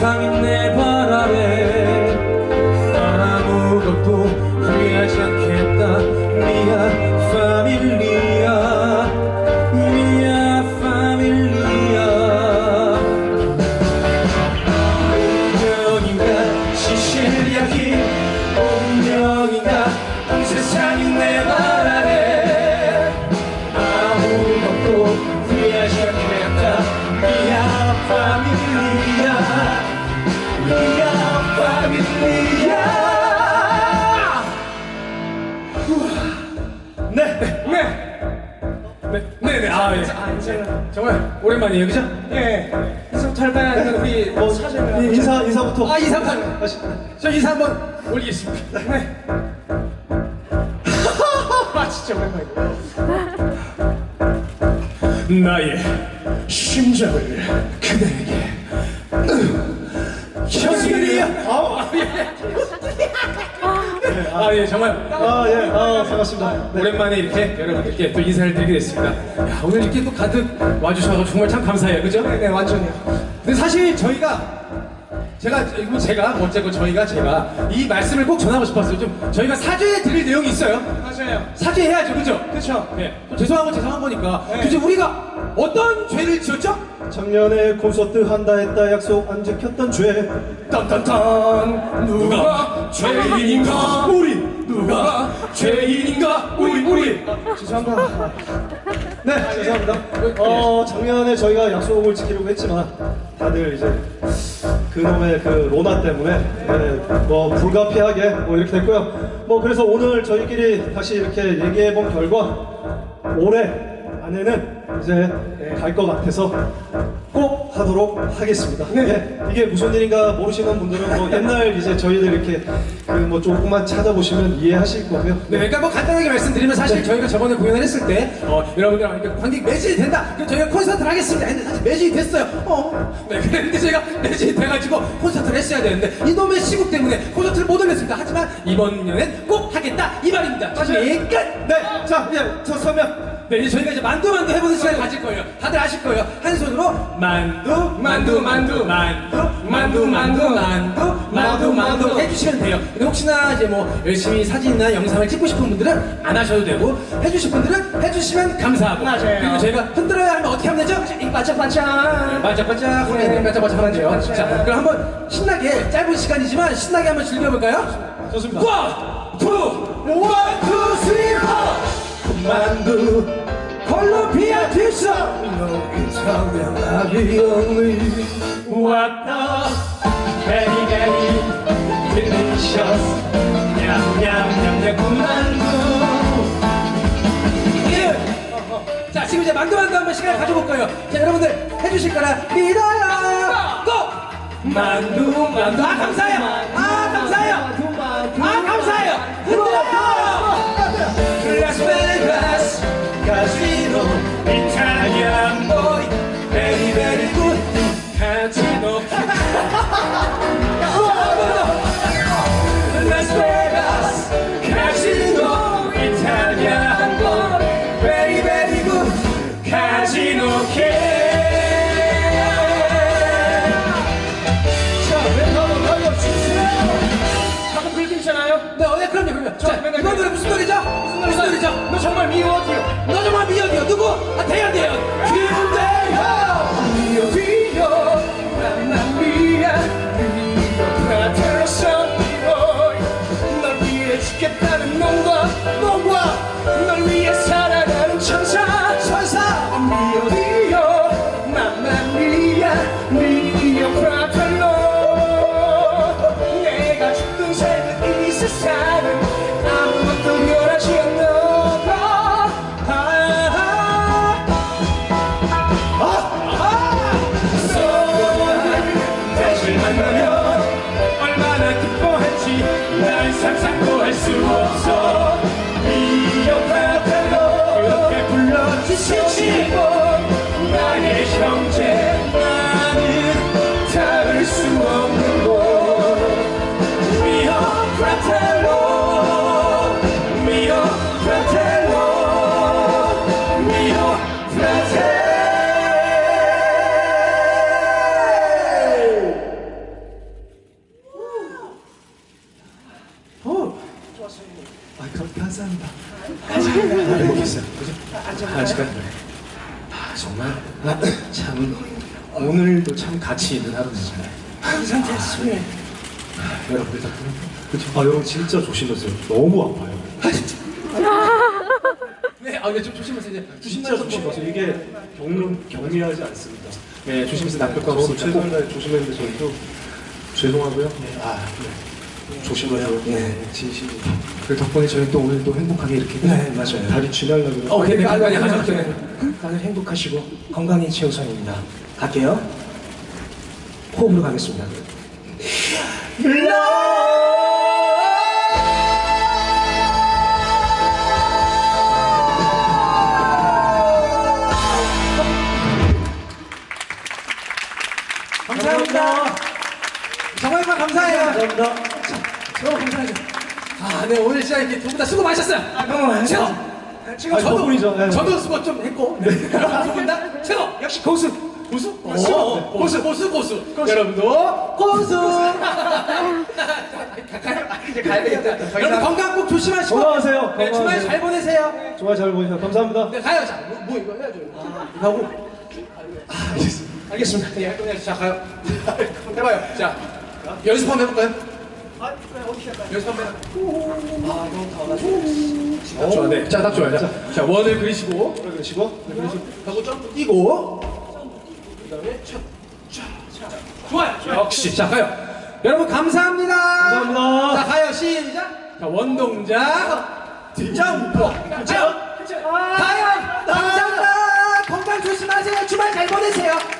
감사합니다. 미야 파밀리아 네, 네, 네, 네, 네, 아, 예. 정말 오랜만이에요, 그죠? 예. 인사 탈바야 우리 뭐 사진을 이- 인사 인사부터 아 인사부터 저 인사 한번 올리겠습니다. 네. 아 진짜 오랜만이다. 나의 심장을 그대에게 아, 예, 정말 아 예 아 반갑습니다 네. 오랜만에 이렇게 여러분들께 또 인사를 드리게 됐습니다. 야, 오늘 이렇게 또 가득 와주셔서 정말 참 감사해요. 그죠? 네, 완전히요. 근데 사실 저희가 제가 이거 제가 어쨌건 저희가 제가 이 말씀을 꼭 전하고 싶었어요. 좀 저희가 사죄 드릴 내용이 있어요. 맞아요. 사죄해야죠, 그죠? 그렇죠. 네. 좀 죄송한 건 죄송한 거니까. 도대체 우리가 어떤 죄를 지었죠? 작년에 콘서트 한다 했다 약속 안 지켰던 죄. 딴딴딴 누가 죄인인가? 우리 누가 죄인인가? 우리 우리 죄송합니다. 네. 죄송합니다. 어 작년에 저희가 약속을 지키려고 했지만 다들 이제 그놈의 그 로나 때문에 네, 뭐 불가피하게 뭐 이렇게 됐고요. 뭐 그래서 오늘 저희끼리 다시 이렇게 얘기해 본 결과 올해 안에는 이제 갈 것 같아서 꼭 하도록 하겠습니다. 예, 이게 무슨 일인가 모르시는 분들은 뭐 옛날 이제 저희들 이렇게 그 뭐 조금만 찾아보시면 이해하실 거고요. 네, 그러니까 뭐 간단하게 말씀드리면 사실 저희가 저번에 공연을 했을 때 어, 여러분들랑 이렇게 관객 매진이 된다. 그럼 저희가 콘서트를 하겠습니다. 했는데 사실 매진이 됐어요. 어, 네, 그랬는데 저희가 매진이 돼가지고 콘서트를 했어야 되는데 이놈의 시국 때문에 콘서트를 못 올렸습니다. 하지만 이번 년엔 꼭 하겠다 이 말입니다. 다시 끝. 네, 자, 예, 첫 서면. 네, 이제 저희가 이제 만두 만두 해보는 시간 을 가질 거예요. 다들 아실 거예요. 한 손으로 만두, 만두, 만두, 만두, 만두, 만두, 만두, 만두, 만두 해주시면 돼요. 근데 혹시나 이제 뭐 열심히 사진이나 영상을 찍고 싶은 분들은 안 하셔도 되고 해주실 분들은 해주시면 감사하고 맞아요. 그리고 저희가 흔들어야 하면 어떻게 하면 되죠? 반짝반짝 반짝반짝 후레는 반짝반짝 하면 돼요. 자, 그럼 한번 신나게 짧은 시간이지만 신나게 한번 즐겨볼까요? 좋습니다. 원, 투, 원, 투, 쓰리, 포. 만두 콜롬비아 딥스 너희 차면 아비용이 왔다. 베리 베리 delicious. 냠냠냠냠 군만두. 예. 자 지금 이제 만두 만두 한번 시간을 가져볼 거예요? 자 여러분들 해주실 거라 믿어요. 고! 만두 만두. 아 감사해요 미워디요. 너 정말 미역이요. 누구? 아, 대현, 대현. 김대현! 미워 미워 난 미야 미워 프라텔로서 미워 널 위해 죽겠다는 놈과 놈과 널 위해 살아가는 천사. 천사. 미워 미워 맘마 미야 미워 프라텔로. 내가 죽든 살든 이 세상은 Sensei. 감, 감사합니다. 행복했어요. 그죠? 아, 제가 아, 정말 아, 참 오늘도 참 가치 있는 하루였습니다. 항상 제 손에. 여러분들 덕분에 그죠? 아, 여러분 진짜 조심하세요. 너무 아파요. 네, 아, 네, 좀 조심하세요. 이제 진짜 조심하세요. 이게 경, 경미하지 않습니다. 네, 조심해서 없으니까. 최선을 다해 조심했는데 저희도 죄송하고요. 아, 네. 조심하세요. 네. 진심이. 그 덕분에 저희 또 오늘 또 행복하게 이렇게. 네, 맞아요. 다리 쥐날라고요. 어, 네, 네, 빨리 빨리 하죠. 네. 다들 행복하시고 건강이 최우선입니다. 갈게요. 호흡으로 가겠습니다. 감사합니다. 정말 감사해요. 감사합니다. 너무 감사하죠. 아, 네, 오늘 진짜 이렇게 두분 다 수고 많으셨어요. 아, 최고! 최고, 아, 저도, 덕분이죠. 네. 저도 수고 좀 했고, 네. 두분다 최고! 역시 고수! 고수? 고수? 어, 고수, 고수, 고수. 여러분도 고수! 가요? 이제 가야 되겠다. 여러분 건강 꼭 조심하시고. 건강하세요. 네, 주말 건강하세요. 잘 보내세요. 정말 잘 보내주셔서 감사합니다. 네, 가요. 자, 뭐, 뭐 이거 해야죠. 이거 하고. 아, 알겠습니다. 알겠습니다. 네. 자, 가요. 해봐요. 자, 연습 한번 해볼까요? 한번 해볼까요? 아, 너무 좋아, 네. 자, 딱 좋아요. 자, 자 원을 그리시고, 그러시고 네, 그리시고, 하고 점프 뛰고, 그 다음에 촥, 촥, 촥. 좋아요. 역시. 자, 가요. 여러분, 감사합니다. 감사합니다. 자, 가요. 시작. 자, 원동작. 점프. 가요. 가요. 감사합니다. 건강 조심하세요. 주말 잘 보내세요.